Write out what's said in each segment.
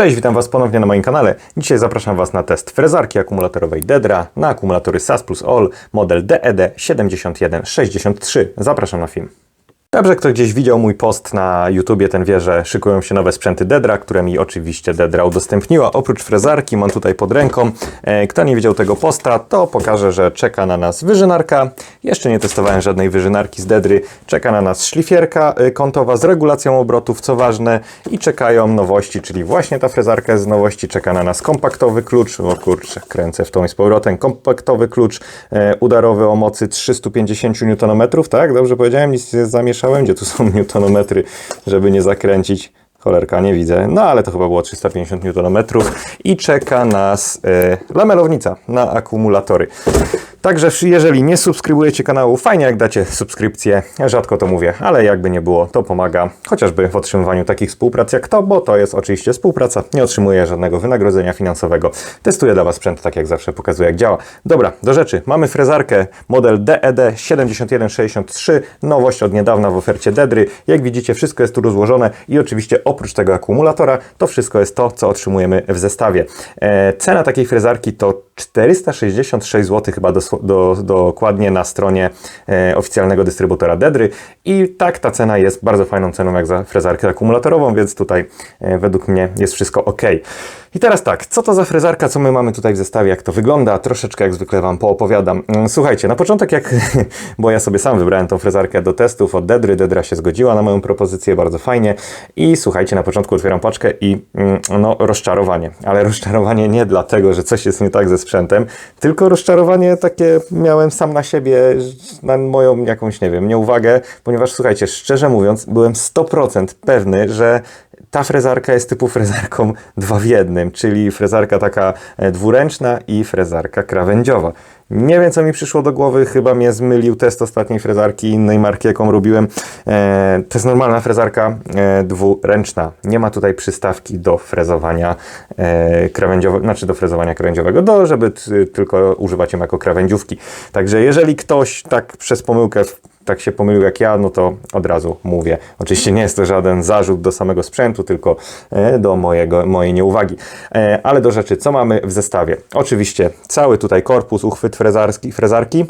Cześć, witam Was ponownie na moim kanale. Dzisiaj zapraszam Was na test frezarki akumulatorowej Dedra na akumulatory SAS plus ALL model E DED 7163. Zapraszam na film. Dobrze, kto gdzieś widział mój post na YouTubie, ten wie, że szykują się nowe sprzęty Dedra, które mi oczywiście Dedra udostępniła. Oprócz frezarki mam tutaj pod ręką. E, Kto nie widział tego posta, to pokażę, że czeka na nas wyżynarka. Jeszcze nie testowałem żadnej wyżynarki z Dedry. Czeka na nas szlifierka e, kątowa z regulacją obrotów, co ważne. I czekają nowości, czyli właśnie ta frezarka z nowości. Czeka na nas kompaktowy klucz. O kurczę, kręcę w tą i z powrotem. Kompaktowy klucz e, udarowy o mocy 350 Nm, tak? Dobrze powiedziałem? Nic nie zamieszałem. Gdzie tu są newtonometry, żeby nie zakręcić? Cholerka, nie widzę. No ale to chyba było 350 Nm. I czeka nas e, lamelownica na akumulatory. Także jeżeli nie subskrybujecie kanału, fajnie jak dacie subskrypcję. Rzadko to mówię, ale jakby nie było, to pomaga chociażby w otrzymywaniu takich współprac jak to, bo to jest oczywiście współpraca. Nie otrzymuję żadnego wynagrodzenia finansowego. Testuję dla Was sprzęt, tak jak zawsze pokazuję jak działa. Dobra, do rzeczy. Mamy frezarkę model E DED 7163. Nowość od niedawna w ofercie Dedry. Jak widzicie, wszystko jest tu rozłożone i oczywiście oprócz tego akumulatora, to wszystko jest to, co otrzymujemy w zestawie. E, cena takiej frezarki to 466 zł chyba dos- do, dokładnie na stronie e, oficjalnego dystrybutora Dedry i tak ta cena jest bardzo fajną ceną jak za frezarkę akumulatorową, więc tutaj e, według mnie jest wszystko ok. I teraz tak, co to za frezarka, co my mamy tutaj w zestawie, jak to wygląda, troszeczkę jak zwykle Wam poopowiadam. Mm, Słuchajcie, na początek jak, bo ja sobie sam wybrałem tą frezarkę do testów od Dedry, Dedra się zgodziła na moją propozycję, bardzo fajnie i słuchajcie, na początku otwieram paczkę i mm, no rozczarowanie, ale rozczarowanie nie dlatego, że coś jest nie tak ze sprzętem, tylko rozczarowanie takie miałem sam na siebie, na moją jakąś, nie wiem, nieuwagę, ponieważ słuchajcie, szczerze mówiąc, byłem 100% pewny, że ta frezarka jest typu frezarką dwa w jednym, czyli frezarka taka e, dwuręczna i frezarka krawędziowa. Nie wiem, co mi przyszło do głowy, chyba mnie zmylił test ostatniej frezarki innej marki, jaką robiłem. E, to jest normalna frezarka e, dwuręczna. Nie ma tutaj przystawki do frezowania e, krawędziowego, znaczy do frezowania krawędziowego, do, żeby tylko używać ją jako krawędziówki. Także jeżeli ktoś tak przez pomyłkę tak się pomylił jak ja, no to od razu mówię. Oczywiście nie jest to żaden zarzut do samego sprzętu, tylko e, do mojego, mojej nieuwagi. E, Ale do rzeczy, co mamy w zestawie? Oczywiście cały tutaj korpus, uchwyt frezarski, frezarki,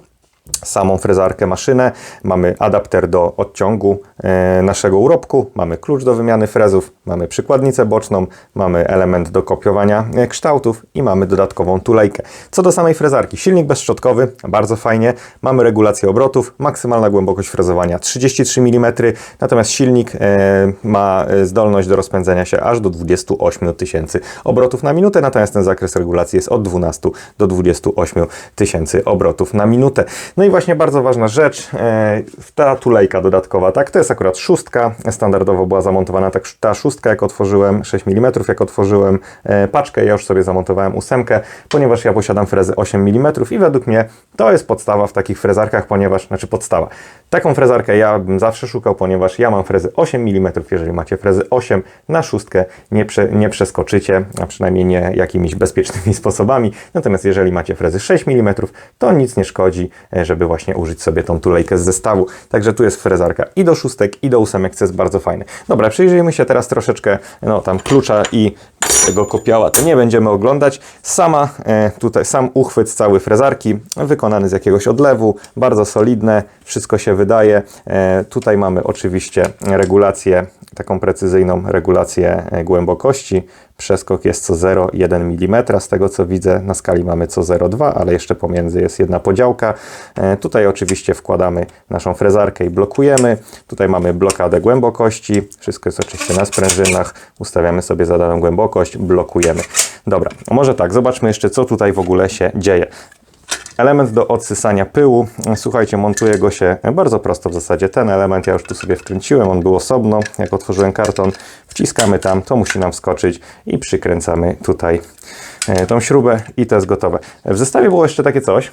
samą frezarkę, maszynę, mamy adapter do odciągu e, naszego urobku, mamy klucz do wymiany frezów, mamy przykładnicę boczną, mamy element do kopiowania e, kształtów i mamy dodatkową tulejkę. Co do samej frezarki, silnik bezszczotkowy, bardzo fajnie, mamy regulację obrotów, maksymalna głębokość frezowania 33 mm, natomiast silnik e, ma zdolność do rozpędzenia się aż do 28 tysięcy obrotów na minutę, natomiast ten zakres regulacji jest od 12 do 28 tysięcy obrotów na minutę. No i właśnie bardzo ważna rzecz, e, ta tulejka dodatkowa, tak, to jest akurat szóstka, standardowo była zamontowana tak, ta szóstka, jak otworzyłem 6 mm, jak otworzyłem e, paczkę, ja już sobie zamontowałem ósemkę, ponieważ ja posiadam frezę 8 mm i według mnie to jest podstawa w takich frezarkach, ponieważ, znaczy podstawa. Taką frezarkę ja bym zawsze szukał, ponieważ ja mam frezę 8 mm, jeżeli macie frezę 8 na szóstkę nie, prze, nie przeskoczycie, a przynajmniej nie jakimiś bezpiecznymi sposobami, natomiast jeżeli macie frezy 6 mm, to nic nie szkodzi, e, żeby właśnie użyć sobie tą tulejkę z zestawu. Także tu jest frezarka i do szóstek, i do ósemek, co jest bardzo fajne. Dobra, przyjrzyjmy się teraz troszeczkę, no tam klucza i tego kopiała, to nie będziemy oglądać. Sama e, tutaj, sam uchwyt cały frezarki, wykonany z jakiegoś odlewu, bardzo solidne, wszystko się wydaje. E, tutaj mamy oczywiście regulację, taką precyzyjną regulację e, głębokości. Przeskok jest co 0,1 mm, z tego co widzę na skali mamy co 0,2, ale jeszcze pomiędzy jest jedna podziałka. E, tutaj oczywiście wkładamy naszą frezarkę i blokujemy. Tutaj mamy blokadę głębokości, wszystko jest oczywiście na sprężynach, ustawiamy sobie zadaną głębokość, blokujemy. Dobra, może tak, zobaczmy jeszcze co tutaj w ogóle się dzieje. Element do odsysania pyłu. Słuchajcie, montuje go się bardzo prosto w zasadzie. Ten element ja już tu sobie wkręciłem, on był osobno. Jak otworzyłem karton, wciskamy tam, to musi nam wskoczyć i przykręcamy tutaj e, tą śrubę i to jest gotowe. W zestawie było jeszcze takie coś.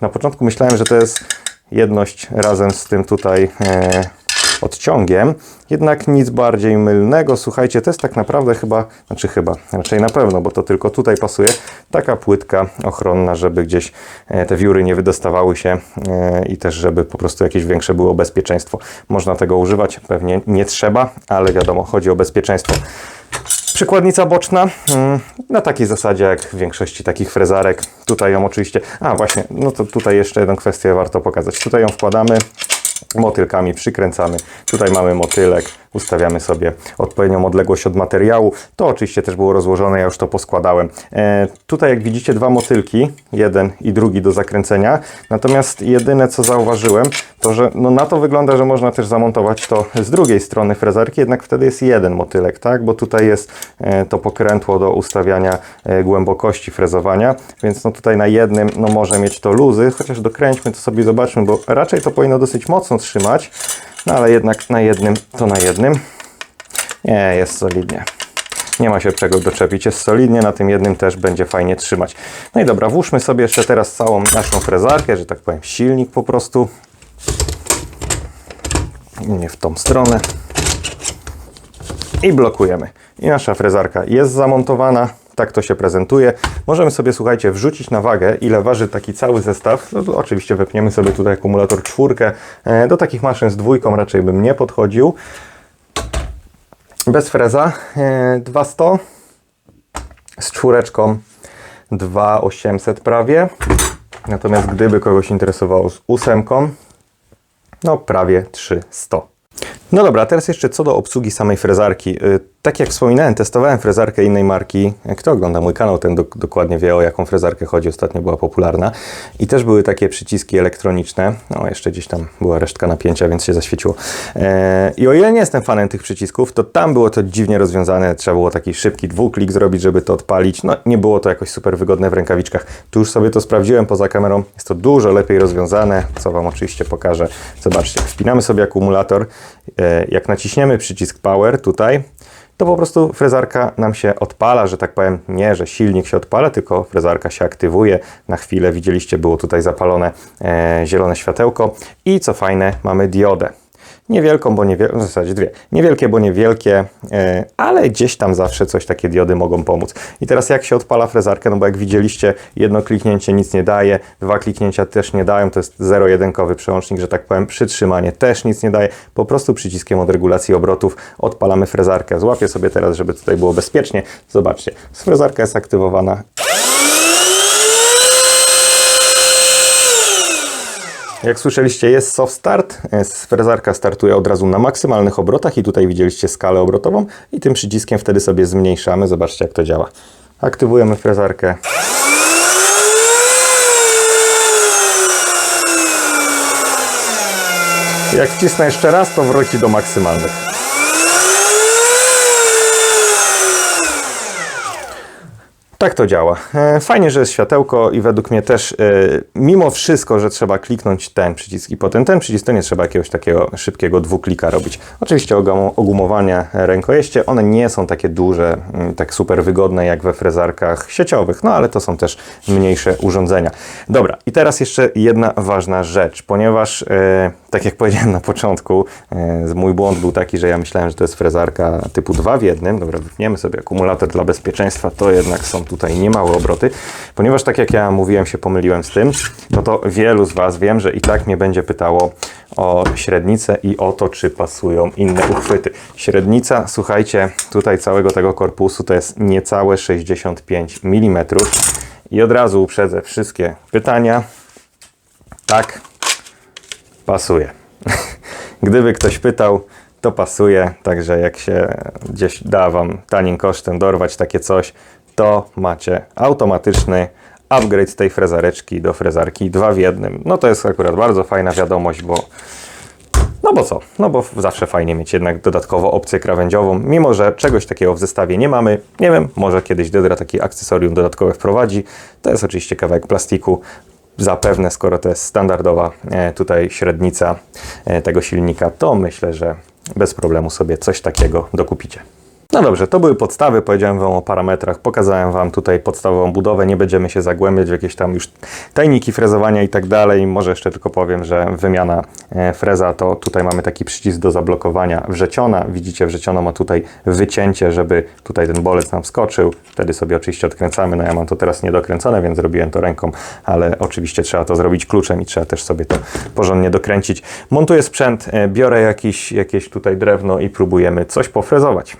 Na początku myślałem, że to jest jedność razem z tym tutaj e, odciągiem. Jednak nic bardziej mylnego. Słuchajcie, to jest tak naprawdę chyba, znaczy chyba, raczej na pewno, bo to tylko tutaj pasuje, taka płytka ochronna, żeby gdzieś e, te wióry nie wydostawały się e, i też, żeby po prostu jakieś większe było bezpieczeństwo. Można tego używać, pewnie nie trzeba, ale wiadomo, chodzi o bezpieczeństwo. Przykładnica boczna mm, na takiej zasadzie jak w większości takich frezarek. Tutaj ją oczywiście, a właśnie, no to tutaj jeszcze jedną kwestię warto pokazać. Tutaj ją wkładamy, motylkami przykręcamy. Tutaj mamy motylek, ustawiamy sobie odpowiednią odległość od materiału. To oczywiście też było rozłożone, ja już to poskładałem. E, tutaj jak widzicie dwa motylki, jeden i drugi do zakręcenia. Natomiast jedyne co zauważyłem, to że no na to wygląda, że można też zamontować to z drugiej strony frezarki, jednak wtedy jest jeden motylek, tak? Bo tutaj jest e, to pokrętło do ustawiania e, głębokości frezowania, więc no tutaj na jednym no może mieć to luzy, chociaż dokręćmy to sobie zobaczmy, bo raczej to powinno dosyć mocno trzymać, no ale jednak na jednym to na jednym. Nie, jest solidnie. Nie ma się czego doczepić, jest solidnie, na tym jednym też będzie fajnie trzymać. No i dobra, włóżmy sobie jeszcze teraz całą naszą frezarkę, że tak powiem silnik po prostu. Nie w tą stronę. I blokujemy. I nasza frezarka jest zamontowana. Tak to się prezentuje. Możemy sobie, słuchajcie, wrzucić na wagę, ile waży taki cały zestaw. No, oczywiście wepniemy sobie tutaj akumulator czwórkę. E, Do takich maszyn z dwójką raczej bym nie podchodził. Bez freza e, 200 z czwóreczką 2800 prawie. Natomiast gdyby kogoś interesowało z ósemką, no prawie 300. No dobra, teraz jeszcze co do obsługi samej frezarki. Tak jak wspominałem, testowałem frezarkę innej marki. Kto ogląda mój kanał, ten dok- dokładnie wie o jaką frezarkę chodzi. Ostatnio była popularna. I też były takie przyciski elektroniczne. No, jeszcze gdzieś tam była resztka napięcia, więc się zaświeciło. E, I o ile nie jestem fanem tych przycisków, to tam było to dziwnie rozwiązane. Trzeba było taki szybki dwuklik zrobić, żeby to odpalić. No, nie było to jakoś super wygodne w rękawiczkach. Tu już sobie to sprawdziłem poza kamerą. Jest to dużo lepiej rozwiązane, co Wam oczywiście pokażę. Zobaczcie, wpinamy sobie akumulator. E, Jak naciśniemy przycisk Power tutaj, to po prostu frezarka nam się odpala, że tak powiem, nie, że silnik się odpala, tylko frezarka się aktywuje. Na chwilę widzieliście, było tutaj zapalone e, zielone światełko i co fajne, mamy diodę. Niewielką, bo niewielką, w zasadzie dwie. Niewielkie, bo niewielkie, e, ale gdzieś tam zawsze coś takie diody mogą pomóc. I teraz jak się odpala frezarkę, no bo jak widzieliście, jedno kliknięcie nic nie daje, dwa kliknięcia też nie dają, to jest zero-jedynkowy przełącznik, że tak powiem, przytrzymanie też nic nie daje, po prostu przyciskiem od regulacji obrotów odpalamy frezarkę. Złapię sobie teraz, żeby tutaj było bezpiecznie. Zobaczcie, frezarka jest aktywowana, Jak słyszeliście, jest soft start. Frezarka startuje od razu na maksymalnych obrotach i tutaj widzieliście skalę obrotową i tym przyciskiem wtedy sobie zmniejszamy. Zobaczcie, jak to działa. Aktywujemy frezarkę. Jak wcisnę jeszcze raz, to wróci do maksymalnych. Tak to działa. E, Fajnie, że jest światełko i według mnie też, e, mimo wszystko, że trzeba kliknąć ten przycisk i potem ten przycisk, to nie trzeba jakiegoś takiego szybkiego dwuklika robić. Oczywiście ogum- ogumowania rękojeście, one nie są takie duże, mm, tak super wygodne jak we frezarkach sieciowych, no ale to są też mniejsze urządzenia. Dobra, i teraz jeszcze jedna ważna rzecz, ponieważ e, tak jak powiedziałem na początku, mój błąd był taki, że ja myślałem, że to jest frezarka typu 2 w jednym. Dobra, wypniemy sobie akumulator dla bezpieczeństwa, to jednak są tutaj niemałe obroty. Ponieważ tak jak ja mówiłem, się pomyliłem z tym, no to wielu z Was wiem, że i tak mnie będzie pytało o średnicę i o to, czy pasują inne uchwyty. Średnica, słuchajcie, tutaj całego tego korpusu to jest niecałe 65 mm. I od razu uprzedzę wszystkie pytania. Tak, pasuje. Gdyby ktoś pytał, to pasuje, także jak się gdzieś da Wam tanim kosztem dorwać takie coś, to macie automatyczny upgrade tej frezareczki do frezarki 2 w jednym. No to jest akurat bardzo fajna wiadomość, bo no bo co? No bo zawsze fajnie mieć jednak dodatkowo opcję krawędziową, mimo że czegoś takiego w zestawie nie mamy. Nie wiem, może kiedyś Dydra taki akcesorium dodatkowe wprowadzi. To jest oczywiście kawałek plastiku. Zapewne, skoro to jest standardowa e, tutaj średnica e, tego silnika, to myślę, że bez problemu sobie coś takiego dokupicie. No dobrze, to były podstawy, powiedziałem Wam o parametrach, pokazałem Wam tutaj podstawową budowę, nie będziemy się zagłębiać w jakieś tam już tajniki frezowania i tak dalej. Może jeszcze tylko powiem, że wymiana e, freza to tutaj mamy taki przycisk do zablokowania wrzeciona. Widzicie, wrzeciona ma tutaj wycięcie, żeby tutaj ten bolec nam wskoczył. Wtedy sobie oczywiście odkręcamy. No ja mam to teraz niedokręcone, więc zrobiłem to ręką, ale oczywiście trzeba to zrobić kluczem i trzeba też sobie to porządnie dokręcić. Montuję sprzęt, e, biorę jakiś, jakieś tutaj drewno i próbujemy coś pofrezować.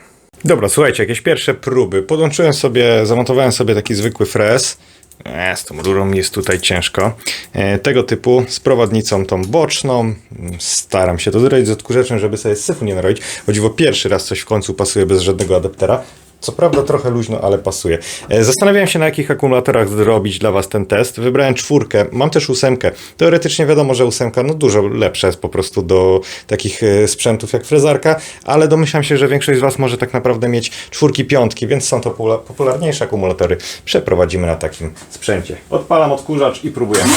Dobra, słuchajcie, jakieś pierwsze próby. Podłączyłem sobie, zamontowałem sobie taki zwykły frez. E, z tą rurą jest tutaj ciężko. E, tego typu z prowadnicą tą boczną. Staram się to zrobić z odkurzaczem, żeby sobie syfu nie narobić. Chodziło pierwszy raz coś w końcu pasuje bez żadnego adaptera. Co prawda trochę luźno, ale pasuje. E, Zastanawiałem się na jakich akumulatorach zrobić dla Was ten test. Wybrałem czwórkę, mam też ósemkę. Teoretycznie wiadomo, że ósemka no dużo lepsza jest po prostu do takich e, sprzętów jak frezarka, ale domyślam się, że większość z Was może tak naprawdę mieć czwórki, piątki, więc są to popula- popularniejsze akumulatory. Przeprowadzimy na takim sprzęcie. Odpalam odkurzacz i próbujemy.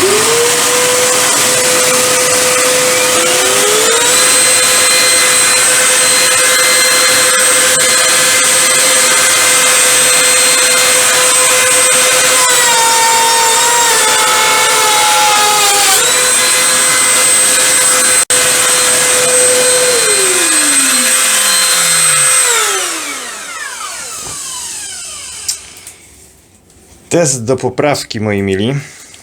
Test do poprawki, moi mili,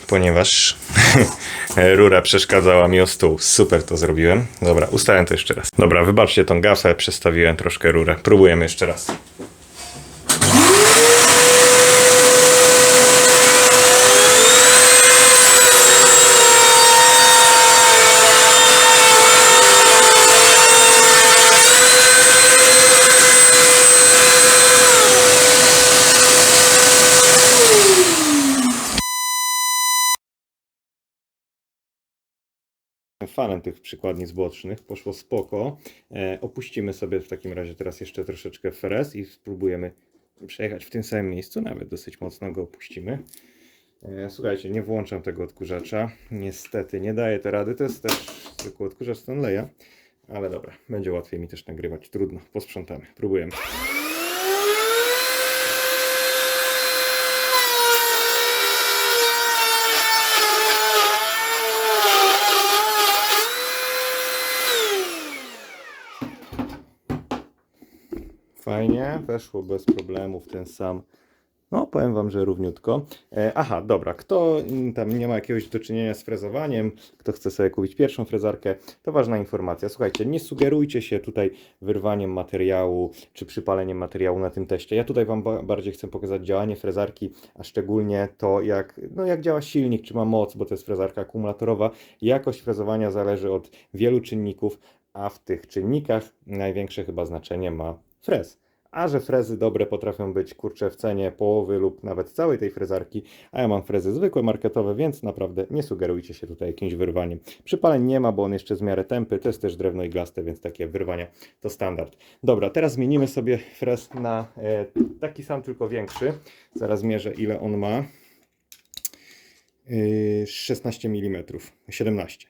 ponieważ rura przeszkadzała mi o stół. Super to zrobiłem. Dobra, ustałem to jeszcze raz. Dobra, wybaczcie tą gafę, przestawiłem troszkę rurę. Próbujemy jeszcze raz. Fanem tych przykładnic bocznych, poszło spoko. E, opuścimy sobie w takim razie teraz jeszcze troszeczkę frez i spróbujemy przejechać w tym samym miejscu, nawet dosyć mocno go opuścimy. E, słuchajcie, nie włączam tego odkurzacza, niestety nie daje to rady, to jest też zwykły odkurzacz Stanleya, ale dobra, będzie łatwiej mi też nagrywać, trudno, posprzątamy, próbujemy. Fajnie, weszło bez problemu w ten sam. No, powiem Wam, że równiutko. E, aha, dobra, kto mm, tam nie ma jakiegoś do czynienia z frezowaniem, kto chce sobie kupić pierwszą frezarkę, to ważna informacja. Słuchajcie, nie sugerujcie się tutaj wyrwaniem materiału czy przypaleniem materiału na tym teście. Ja tutaj Wam ba bardziej chcę pokazać działanie frezarki, a szczególnie to, jak, no, jak działa silnik, czy ma moc, bo to jest frezarka akumulatorowa. Jakość frezowania zależy od wielu czynników, a w tych czynnikach największe chyba znaczenie ma frez. A że frezy dobre potrafią być kurcze w cenie połowy lub nawet całej tej frezarki, a ja mam frezy zwykłe marketowe, więc naprawdę nie sugerujcie się tutaj jakimś wyrwaniem. Przypaleń nie ma, bo on jeszcze w miarę tępy, to jest też drewno iglaste, więc takie wyrwania to standard. Dobra, teraz zmienimy sobie frez na e, taki sam, tylko większy. Zaraz mierzę ile on ma. Yy, 16 mm, 17.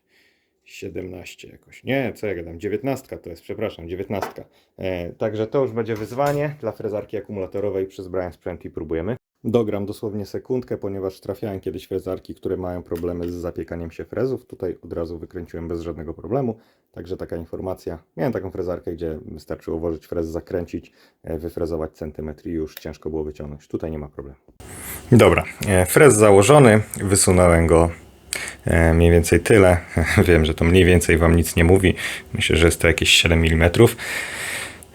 17 jakoś. Nie, co ja gadam? 19 to jest, przepraszam, 19. E, także to już będzie wyzwanie dla frezarki akumulatorowej. Przyzbrałem sprzęt i próbujemy. Dogram dosłownie sekundkę, ponieważ trafiałem kiedyś frezarki, które mają problemy z zapiekaniem się frezów. Tutaj od razu wykręciłem bez żadnego problemu. Także taka informacja. Miałem taką frezarkę, gdzie wystarczyło włożyć frez, zakręcić, e, wyfrezować centymetr i już ciężko było wyciągnąć. Tutaj nie ma problemu. Dobra, e, frez założony, wysunąłem go mniej więcej tyle. Wiem, że to mniej więcej Wam nic nie mówi. Myślę, że jest to jakieś 7 mm.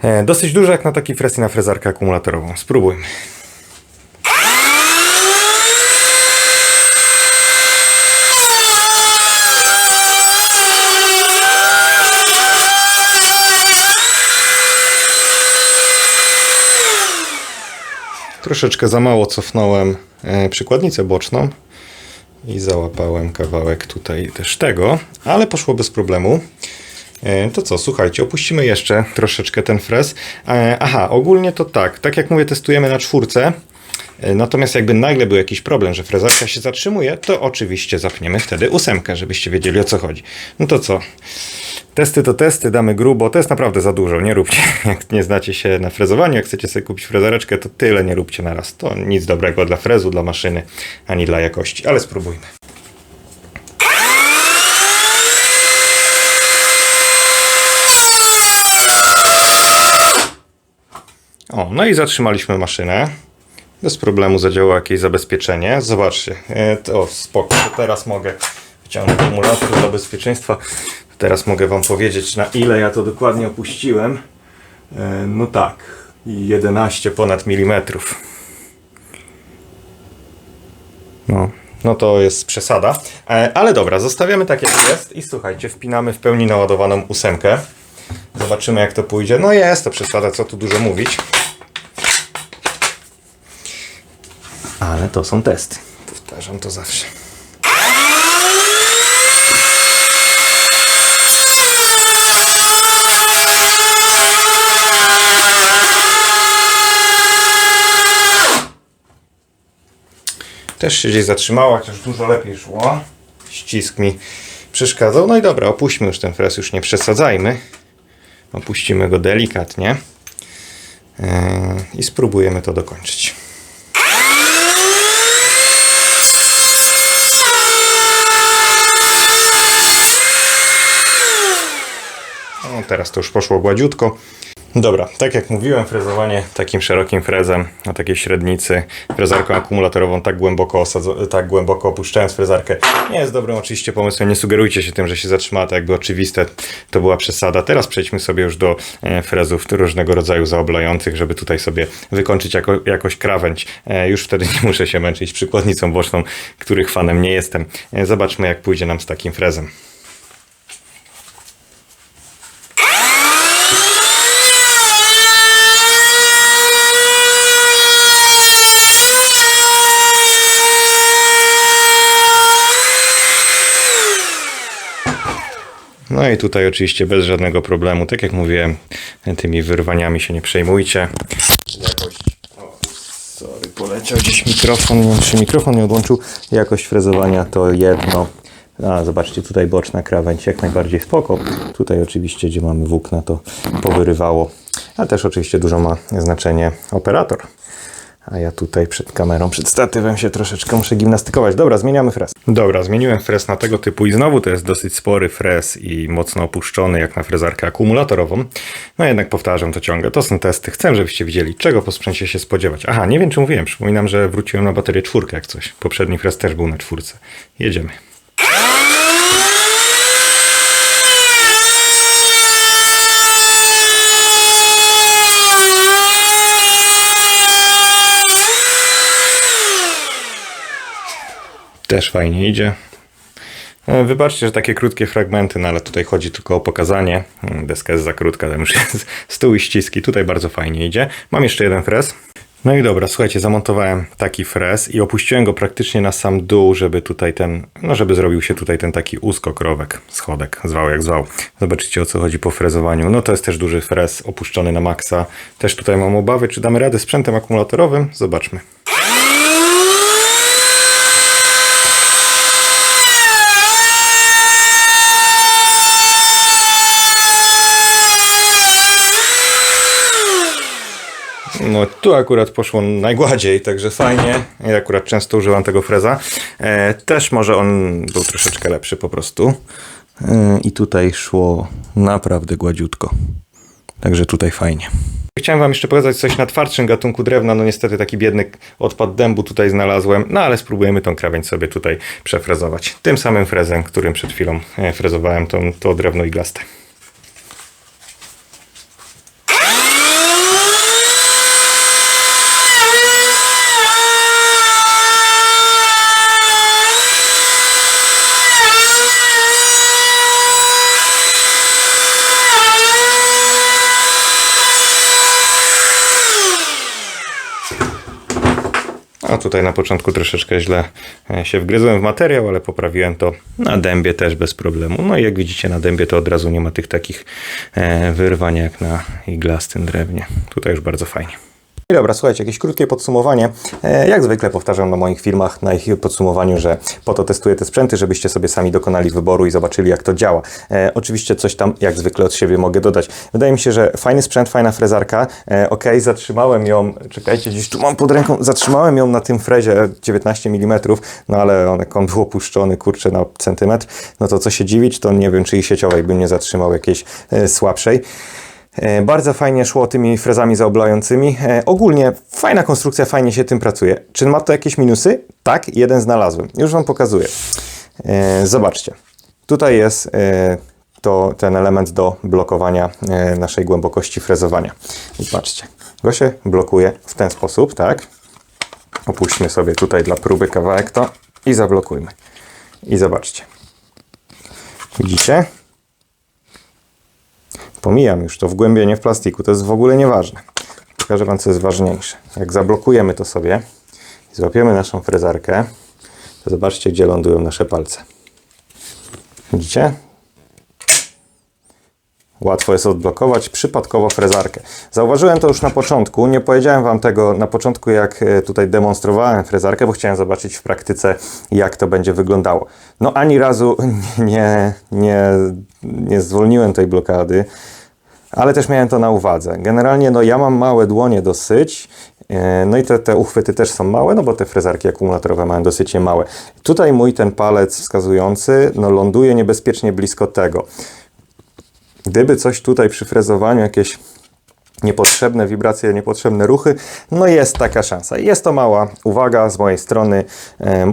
E, Dosyć duże jak na taki fres i na frezarkę akumulatorową. Spróbujmy. Troszeczkę za mało cofnąłem e, przykładnicę boczną i załapałem kawałek tutaj też tego, ale poszło bez problemu. E, To co, słuchajcie, opuścimy jeszcze troszeczkę ten frez. E, Aha, ogólnie to tak, tak jak mówię, testujemy na czwórce. E, Natomiast jakby nagle był jakiś problem, że frezarka się zatrzymuje, to oczywiście zapniemy wtedy ósemkę, żebyście wiedzieli o co chodzi. No to co? Testy to testy, damy grubo. To jest naprawdę za dużo, nie róbcie. Jak nie znacie się na frezowaniu, jak chcecie sobie kupić frezareczkę, to tyle nie róbcie na raz. To nic dobrego dla frezu, dla maszyny, ani dla jakości. Ale spróbujmy. O, no i zatrzymaliśmy maszynę. Bez problemu zadziałało jakieś zabezpieczenie. Zobaczcie, e, to spoko. Teraz mogę wyciągnąć akumulator dla bezpieczeństwa. Teraz mogę Wam powiedzieć, na ile ja to dokładnie opuściłem. E, No tak, i 11 ponad milimetrów. No, no to jest przesada. E, ale dobra, zostawiamy tak jak jest i słuchajcie, wpinamy w pełni naładowaną ósemkę. Zobaczymy jak to pójdzie. No jest to przesada, co tu dużo mówić. Ale to są testy. Powtarzam to zawsze. Też się gdzieś zatrzymała, chociaż dużo lepiej szło. Ścisk mi przeszkadzał. No i dobra, opuśćmy już ten fres, już nie przesadzajmy. Opuścimy go delikatnie. Yy, I spróbujemy to dokończyć. Teraz to już poszło gładziutko. Dobra, tak jak mówiłem, frezowanie takim szerokim frezem na takiej średnicy, frezarką akumulatorową tak głęboko, tak głęboko opuszczając frezarkę nie jest dobrym oczywiście pomysłem. Nie sugerujcie się tym, że się zatrzymała, tak jakby oczywiste to była przesada. Teraz przejdźmy sobie już do e, frezów różnego rodzaju zaoblających, żeby tutaj sobie wykończyć jako, jakoś krawędź. E, już wtedy nie muszę się męczyć przykładnicą boczną, których fanem nie jestem. E, zobaczmy jak pójdzie nam z takim frezem. No i tutaj oczywiście bez żadnego problemu. Tak jak mówiłem, tymi wyrwaniami się nie przejmujcie. Jakość. O, sorry, poleciał gdzieś mikrofon. Nie wiem, czy mikrofon nie odłączył. Jakość frezowania to jedno. A, zobaczcie, tutaj boczna krawędź jak najbardziej spoko. Tutaj oczywiście, gdzie mamy włókna, to powyrywało. Ale też oczywiście dużo ma znaczenie operator. A ja tutaj przed kamerą, przed statywem się troszeczkę muszę gimnastykować. Dobra, zmieniamy fres. Dobra, zmieniłem fres na tego typu i znowu to jest dosyć spory fres i mocno opuszczony jak na frezarkę akumulatorową. No jednak powtarzam to ciągle. To są testy. Chcę, żebyście widzieli, czego po sprzęcie się spodziewać. Aha, nie wiem czy mówiłem. Przypominam, że wróciłem na baterię czwórkę jak coś. Poprzedni fres też był na czwórce. Jedziemy. Też fajnie idzie. E, Wybaczcie, że takie krótkie fragmenty, no ale tutaj chodzi tylko o pokazanie. Mm, Deska jest za krótka, tam już jest stół i ściski. Tutaj bardzo fajnie idzie. Mam jeszcze jeden fres. No i dobra, słuchajcie, zamontowałem taki fres i opuściłem go praktycznie na sam dół, żeby tutaj ten, no żeby zrobił się tutaj ten taki uskokrowek, schodek, zwał jak zwał. Zobaczycie o co chodzi po frezowaniu. No to jest też duży fres opuszczony na maksa. Też tutaj mam obawy, czy damy radę sprzętem akumulatorowym. Zobaczmy. No tu akurat poszło najgładziej, także fajnie. Ja akurat często używam tego freza. E, też może on był troszeczkę lepszy po prostu. E, I tutaj szło naprawdę gładziutko. Także tutaj fajnie. Chciałem wam jeszcze pokazać coś na twardszym gatunku drewna. No niestety taki biedny odpad dębu tutaj znalazłem. No ale spróbujemy tą krawędź sobie tutaj przefrezować. Tym samym frezem, którym przed chwilą e, frezowałem to, to drewno iglaste. A tutaj na początku troszeczkę źle e, się wgryzłem w materiał, ale poprawiłem to na dębie też bez problemu. No i jak widzicie na dębie to od razu nie ma tych takich e, wyrwań jak na iglastym drewnie. Tutaj już bardzo fajnie. Dobra, słuchajcie, jakieś krótkie podsumowanie. E, Jak zwykle powtarzam na moich filmach, na ich podsumowaniu, że po to testuję te sprzęty, żebyście sobie sami dokonali wyboru i zobaczyli, jak to działa. E, oczywiście coś tam, jak zwykle, od siebie mogę dodać. Wydaje mi się, że fajny sprzęt, fajna frezarka. E, ok, zatrzymałem ją, czekajcie, gdzieś tu mam pod ręką, zatrzymałem ją na tym frezie 19 mm, no ale on, jak on był opuszczony, kurczę, na centymetr, no to co się dziwić, to nie wiem, czy i sieciowej bym nie zatrzymał jakiejś słabszej. E, Bardzo fajnie szło tymi frezami zaoblającymi. E, Ogólnie fajna konstrukcja, fajnie się tym pracuje. Czy ma to jakieś minusy? Tak, jeden znalazłem. Już Wam pokazuję. E, Zobaczcie. Tutaj jest to ten element do blokowania naszej głębokości frezowania. Patrzcie. go się blokuje w ten sposób, tak? Opuśćmy sobie tutaj dla próby kawałek to i zablokujmy. I zobaczcie. Widzicie? Pomijam już to wgłębienie w plastiku, to jest w ogóle nieważne. Pokażę Wam, co jest ważniejsze. Jak zablokujemy to sobie i złapiemy naszą frezarkę, to zobaczcie, gdzie lądują nasze palce. Widzicie? Łatwo jest odblokować przypadkowo frezarkę. Zauważyłem to już na początku. Nie powiedziałem Wam tego na początku, jak e, tutaj demonstrowałem frezarkę, bo chciałem zobaczyć w praktyce, jak to będzie wyglądało. No ani razu nie, nie, nie zwolniłem tej blokady, ale też miałem to na uwadze. Generalnie no, ja mam małe dłonie dosyć. e, No i te, te uchwyty też są małe, no bo te frezarki akumulatorowe mają dosyć małe. Tutaj mój ten palec wskazujący no, ląduje niebezpiecznie blisko tego. Gdyby coś tutaj przy frezowaniu, jakieś niepotrzebne wibracje, niepotrzebne ruchy, no jest taka szansa. Jest to mała uwaga z mojej strony,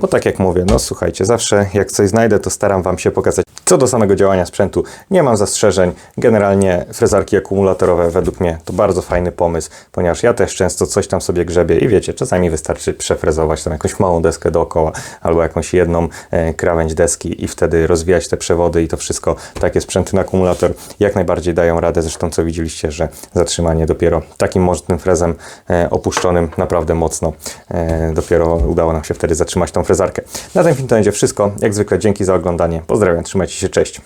bo tak jak mówię, no słuchajcie, zawsze jak coś znajdę, to staram Wam się pokazać. Co do samego działania sprzętu, nie mam zastrzeżeń. Generalnie frezarki akumulatorowe według mnie to bardzo fajny pomysł, ponieważ ja też często coś tam sobie grzebię i wiecie, czasami wystarczy przefrezować tam jakąś małą deskę dookoła albo jakąś jedną e, krawędź deski i wtedy rozwijać te przewody i to wszystko. Takie sprzęty na akumulator jak najbardziej dają radę. Zresztą co widzieliście, że zatrzymanie dopiero takim mocnym frezem e, opuszczonym naprawdę mocno e, dopiero udało nam się wtedy zatrzymać tą frezarkę. Na ten film to będzie wszystko. Jak zwykle dzięki za oglądanie. Pozdrawiam, trzymajcie się, cześć.